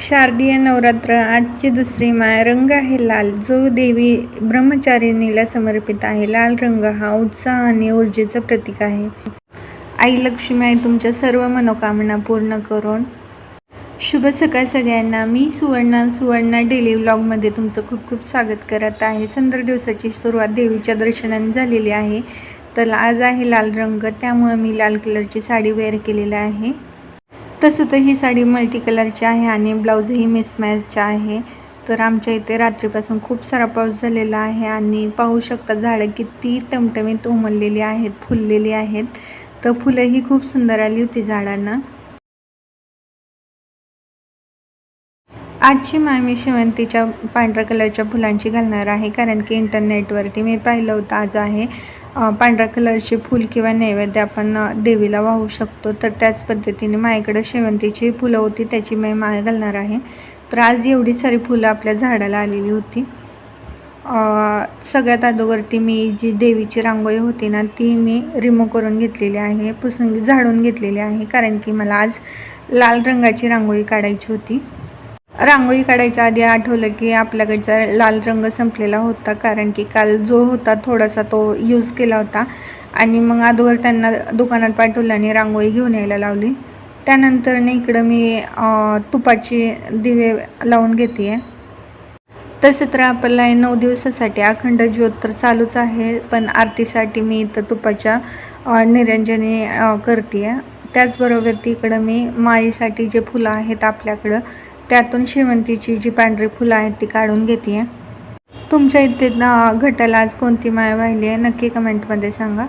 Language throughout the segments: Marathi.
शारदीय नवरात्र आजची दुसरी माय रंग आहे लाल. जो देवी ब्रह्मचारिणीला समर्पित आहे. लाल रंग हा उत्साह आणि ऊर्जेचं प्रतीक आहे. आई लक्ष्मी आई तुमच्या सर्व मनोकामना पूर्ण करून. शुभ सकाळ सगळ्यांना. मी सुवर्णा सुवर्णा डेली व्लॉगमध्ये तुमचं खूप खूप स्वागत करत आहे. सुंदर दिवसाची सुरुवात देवीच्या दर्शनाने झालेली आहे. तर आज आहे लाल रंग त्यामुळे मी लाल कलरची साडी वेअर केलेली आहे. तसं तर ही साडी मल्टी कलरची आहे आणि ब्लाऊजही मिसमॅचचा आहे. तर आमच्या इथे रात्रीपासून खूप सारा पाऊस झालेला आहे आणि पाहू शकता झाडं किती टमटमीत उमललेली आहेत फुललेली आहेत. तर फुलंही खूप सुंदर आली होती झाडांना. आजची माय मी शेवंतीच्या पांढऱ्या कलरच्या फुलांची घालणार आहे कारण की इंटरनेटवरती मी पाहिलं होतं आज आहे. पांढऱ्या कलरचे फूल किंवा नैवेद्य आपण देवीला वाहू शकतो. तर त्याच पद्धतीने माझ्याकडं शेवंतीची फुलं होती त्याची मी माळ घालणार आहे. तर आज एवढी सारी फुलं आपल्या झाडाला आलेली होती. सगळ्यात अगोदरती मी जी देवीची रांगोळी होती ना ती मी रिमूव्ह करून घेतलेली आहे पुसंगी झाडून घेतलेली आहे. कारण की मला आज लाल रंगाची रांगोळी काढायची होती. रांगोळी काढायच्या आधी आठवलं की आपल्याकडचा लाल रंग संपलेला होता कारण की काल जो होता थोडासा तो यूज केला होता. आणि मग अगोदर त्यांना दुकानात पाठवलं आणि रांगोळी घेऊन यायला लावली. त्यानंतरने इकडं मी तुपाची दिवे लावून घेते आहे तसं तर आपल्याला नऊ दिवसासाठी अखंड ज्योत तर चालूच आहे पण आरतीसाठी मी इथं तुपाच्या निरंजने करते आहे त्याचबरोबर तिकडं मी माळीसाठी जे फुलं आहेत आपल्याकडं त्यातून शेवंतीची जी पांढरी फुलं आहेत ती काढून घेते आहे तुमच्या इथे ना घटाला आज कोणती माय वाहिली आहे नक्की कमेंटमध्ये सांगा.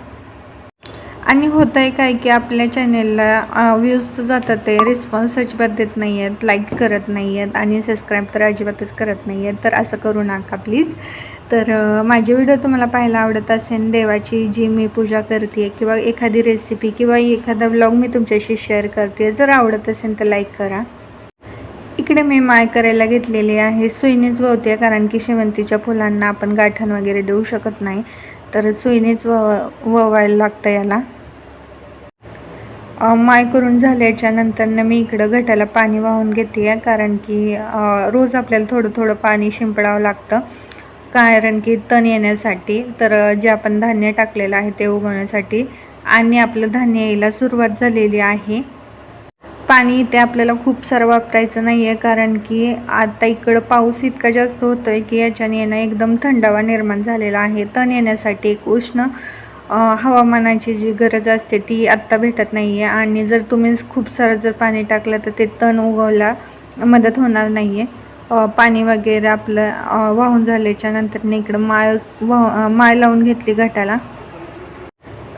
आणि होतं आहे काय की आपल्या चॅनेलला व्ह्यूज तर जातात ते रिस्पॉन्स अजिबात देत नाही आहेत लाईक करत नाही आहेत आणि सबस्क्राईब तर अजिबातच करत नाही आहेत तर असं करू नका प्लीज. तर माझे व्हिडिओ तुम्हाला पाहायला आवडत असेल देवाची जी मी पूजा करते किंवा एखादी रेसिपी किंवा एखादा व्लॉग मी तुमच्याशी शेअर करते जर आवडत असेल तर लाईक करा. इकडे मी माय करायला घेतलेली आहे. सुईनेच वळते कारण की शेवंतीच्या फुलांना आपण गाठण वगैरे देऊ शकत नाही. तर सुईनेच वव ववायला लागतं याला. माय करून झाल्याच्या नंतरनं मी इकडं घटाला पाणी वाहून घेते आहे कारण की रोज आपल्याला थोडं थोडं पाणी शिंपडावं लागतं. कारण की तण येण्यासाठी तर जे आपण धान्य टाकलेलं आहे ते उगवण्यासाठी आणि आपलं धान्य यायला सुरुवात झालेली आहे. पाणी इथे आपल्याला खूप सारं वापरायचं नाही आहे कारण की आता इकडं पाऊस इतका जास्त होतो आहे की याच्याने येणं एकदम थंडावा निर्माण झालेला आहे. तण येण्यासाठी एक उष्ण हवामानाची जी गरज असते ती आत्ता भेटत नाही आहे आणि जर तुम्ही खूप सारं जर पाणी टाकलं तर ते तण उगवला मदत होणार नाही आहे पाणी वगैरे आपलं वाहून झाल्याच्यानंतर इकडं माळ वाह माळ लावून घेतली घटाला.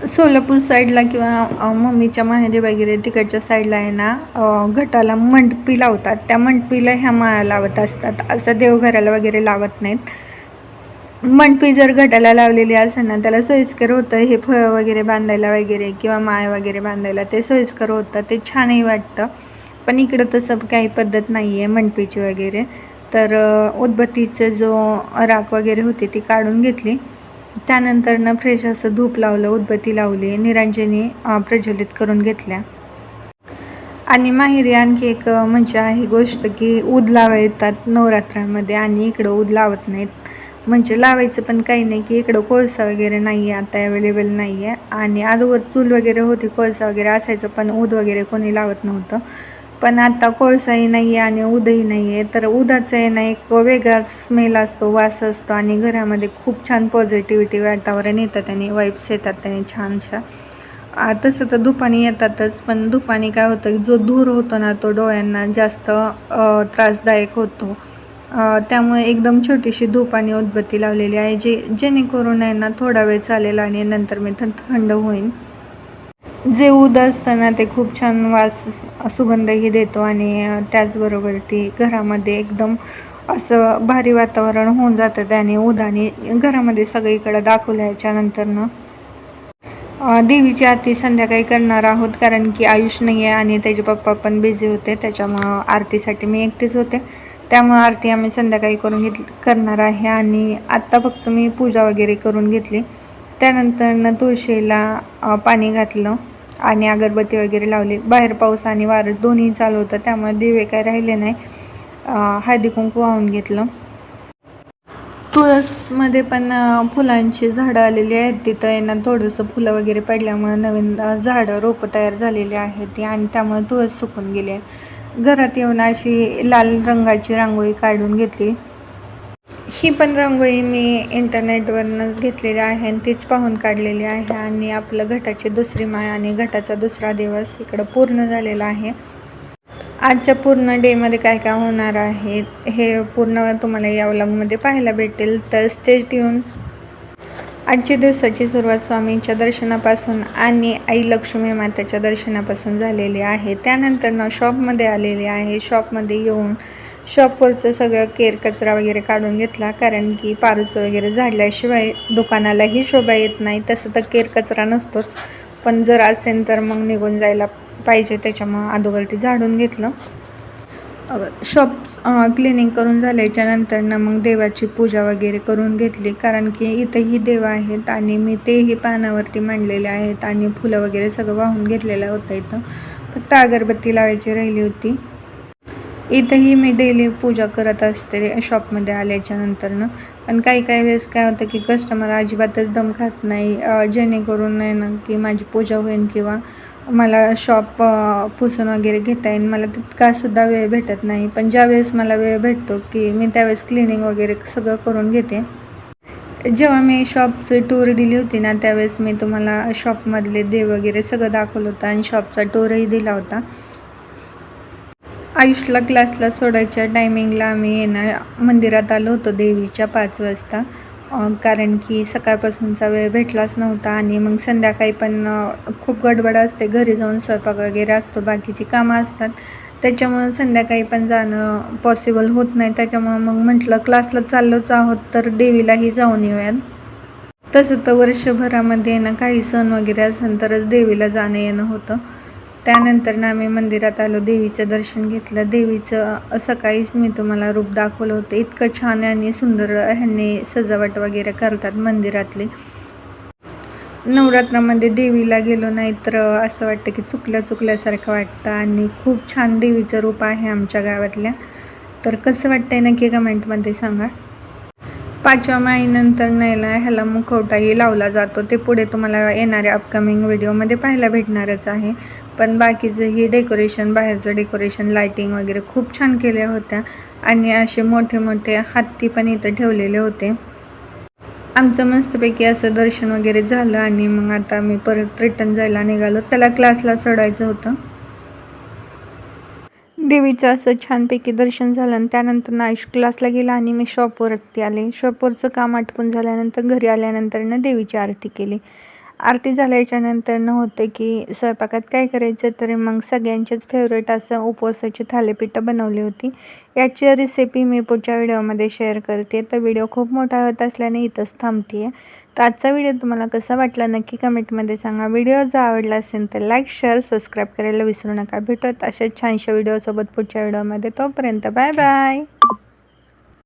सोलापूर साईडला किंवा मम्मीच्या माहेरी वगैरे तिकडच्या साईडला आहे ना घटाला मंडपी लावतात. त्या मंडपीला ह्या माळा लावत असतात. असं देवघराला वगैरे लावत नाहीत. मंडपी जर घटाला लावलेली असेल ना त्याला सोयीस्कर होतं हे फळं वगैरे बांधायला वगैरे किंवा माळ वगैरे बांधायला ते सोयीस्कर होतं. ते छानही वाटतं. पण इकडं तसं काही पद्धत नाही आहे मंडपीची वगैरे. तर उदबत्तीचं जो राख वगैरे होती ती काढून घेतली. त्यानंतरनं फ्रेश असं धूप लावलं उदबत्ती लावली निरांजनी प्रज्वलित करून घेतल्या. आणि माहेरी आणखी एक म्हणजे आहे गोष्ट की ऊद लावा येतात नवरात्रामध्ये आणि इकडं ऊद लावत नाहीत. म्हणजे लावायचं पण काही नाही की इकडं कोळसा वगैरे नाही आहे आता अवेलेबल नाही आहे आणि अगोदर चूल वगैरे होती कोळसा वगैरे असायचं पण ऊद वगैरे कोणी लावत नव्हतं. पण आता कोळसाही नाही आहे आणि उदही नाही आहे तर उदाचं आहे ना एक वेगळा स्मेल असतो वास असतो आणि घरामध्ये खूप छान पॉझिटिव्हिटी वातावरण येतात आणि वाईब्स येतात त्याने छानशा. तसं तर धुपानी येतातच पण धुपानी काय होतं की जो धूर होतो ना तो डोळ्यांना जास्त त्रासदायक होतो. त्यामुळे एकदम छोटीशी धूप आणि उदबत्ती लावलेली आहे जे जेणेकरून आहे ना थोडा वेळ चालेल आणि नंतर मी थंड होईन. जे उद असतं ना ते खूप छान वास सुगंधही देतो आणि त्याचबरोबर ती घरामध्ये एकदम असं भारी वातावरण होऊन जातं त्याने उदाने घरामध्ये सगळीकडे दाखवल्याच्या नंतरनं देवीची आरती संध्याकाळी करणार आहोत कारण की आयुष नाही आहे आणि त्याचे पप्पा पण बिझी होते त्याच्यामुळं आरतीसाठी मी एकटीच होते. त्यामुळं आरती आम्ही संध्याकाळी करून घेत करणार आहे आणि आत्ता फक्त मी पूजा वगैरे करून घेतली. त्यानंतर तुळशीला पाणी घातलं. आणि अगरबत्ती वगैरे लावली. बाहेर पाऊस आणि वारं दोन्ही चालू होतं. त्यामुळे दिवे काय राहिले नाही. अं, हळदी कुंकू वाहून घेतलं. तुळसमध्ये पण फुलांची झाडं आलेली आहेत. तिथं आहे थोडंसं फुलं वगैरे पडल्यामुळं नवीन झाडं रोपं तयार झालेली आहेत. आणि त्यामुळे तुळस सुकून गेली आहे. घरात येऊन अशी लाल रंगाची रांगोळी काढून घेतली. ही पण रांगोळी मी इंटरनेटवरनंच घेतलेली आहे आणि तीच पाहून काढलेली आहे आणि आपलं घटाची दुसरी माय आणि घटाचा दुसरा दिवस इकडं पूर्ण झालेला आहे. आजच्या पूर्ण डेमध्ये काय काय होणार आहे हे पूर्ण तुम्हाला या व्लॉगमध्ये पाहायला भेटेल. तर स्टेज येऊन आजच्या दिवसाची सुरुवात स्वामींच्या दर्शनापासून आणि आई लक्ष्मी मातेच्या दर्शनापासून झालेली आहे. त्यानंतर ना शॉपमध्ये आलेली आहे. शॉपमध्ये येऊन शॉपवरचं सगळं केर कचरा वगैरे काढून घेतला कारण की पारूचं वगैरे झाडल्याशिवाय दुकानालाही शोभा येत नाही. तसं तर केर कचरा नसतोच पण जर असेल तर मग निघून जायला पाहिजे. त्याच्यामुळं अगोदर झाडून घेतलं. शॉप क्लिनिंग करून झाल्याच्यानंतर ना मग देवाची पूजा वगैरे करून घेतली. कारण की इथंही देव आहेत आणि मी तेही पानावरती मांडलेले आहेत आणि फुलं वगैरे सगळं वाहून घेतलेलं होतं इथं. फक्त अगरबत्ती लावायची राहिली होती. इथंही मी डेली पूजा करत असते शॉपमध्ये आल्याच्यानंतरनं. पण काही काही वेळेस काय होतं की कस्टमर अजिबातच दम खात नाही जेणेकरून नाही ना की माझी पूजा होईल किंवा मला शॉप पुसून वगैरे घेता येईल मला तितकासुद्धा वेळ भेटत नाही. पण ज्यावेळेस मला वेळ भेटतो की मी त्यावेळेस क्लिनिंग वगैरे सगळं करून घेते. जेव्हा मी शॉपची टूर दिली होती ना त्यावेळेस मी तुम्हाला शॉपमधले देव वगैरे सगळं दाखवलं होतं आणि शॉपचा टूरही दिला होता. आयुषला क्लासला सोडायच्या टायमिंगला आम्ही येणार. मंदिरात आलो होतो देवीच्या पाच वाजता. कारण की सकाळपासूनचा वेळ भेटलाच नव्हता आणि मग संध्याकाळी पण खूप गडबड असते. घरी जाऊन स्वयंपाक वगैरे असतो. बाकीची कामं असतात. त्याच्यामुळं संध्याकाळी पण जाणं पॉसिबल होत नाही. त्याच्यामुळं मग म्हटलं क्लासला चाललोच आहोत तर देवीलाही जाऊन येऊयात. तसं तर वर्षभरामध्ये ना काही सण वगैरे असेल तरच देवीला जाणं येणं होतं. त्यानंतर ना आम्ही मंदिरात आलो देवीचं दर्शन घेतलं. देवीचं सकाळीच मी तुम्हाला रूप दाखवलं होतं. इतकं छान आणि सुंदर ह्यांनी सजावट वगैरे करतात मंदिरातली. नवरात्रामध्ये देवीला गेलो नाही तर असं वाटतं की चुकल्या चुकल्यासारखं वाटतं आणि खूप छान देवीचं रूप आहे आमच्या गावातल्या. तर कसं वाटतंय नक्की कमेंटमध्ये सांगा. पाचव्या माईनंतर नाहीला ह्याला मुखवटाही लावला जातो. ते पुढे तुम्हाला येणाऱ्या अपकमिंग व्हिडिओमध्ये पाहायला भेटणारच आहे. पण बाकीचं हे डेकोरेशन बाहेरचं डेकोरेशन लायटिंग वगैरे खूप छान केल्या होत्या. आणि असे मोठे मोठे हत्ती पण इथं ठेवलेले होते. आमचं मस्तपैकी असं दर्शन वगैरे झालं आणि मग आता मी परत रिटर्न जायला निघालो. त्याला क्लासला सोडायचं होतं. देवीचं असं छानपैकी दर्शन झालं आणि त्यानंतर आयुष क्लासला गेला आणि मी शॉपवरती आले. शॉपवरचं काम आटपून झाल्यानंतर घरी आल्यानंतर ना देवीची आरती केली. आरती झाल्याच्यानंतर न होते की स्वयंपाकात काय करायचं तर मग सगळ्यांचेच फेवरेट असं उपवासाची थालीपीठं बनवली होती. याची रेसिपी मी पुढच्या व्हिडिओमध्ये शेअर करते. तर व्हिडिओ खूप मोठा होत असल्याने इथंच थांबते आहे तर आजचा व्हिडिओ तुम्हाला कसा वाटला नक्की कमेंटमध्ये सांगा. व्हिडिओ जर आवडला असेल तर लाईक शेअर सबस्क्राईब करायला विसरू नका. भेटत अशाच छानशा व्हिडिओसोबत पुढच्या व्हिडिओमध्ये. तोपर्यंत बाय बाय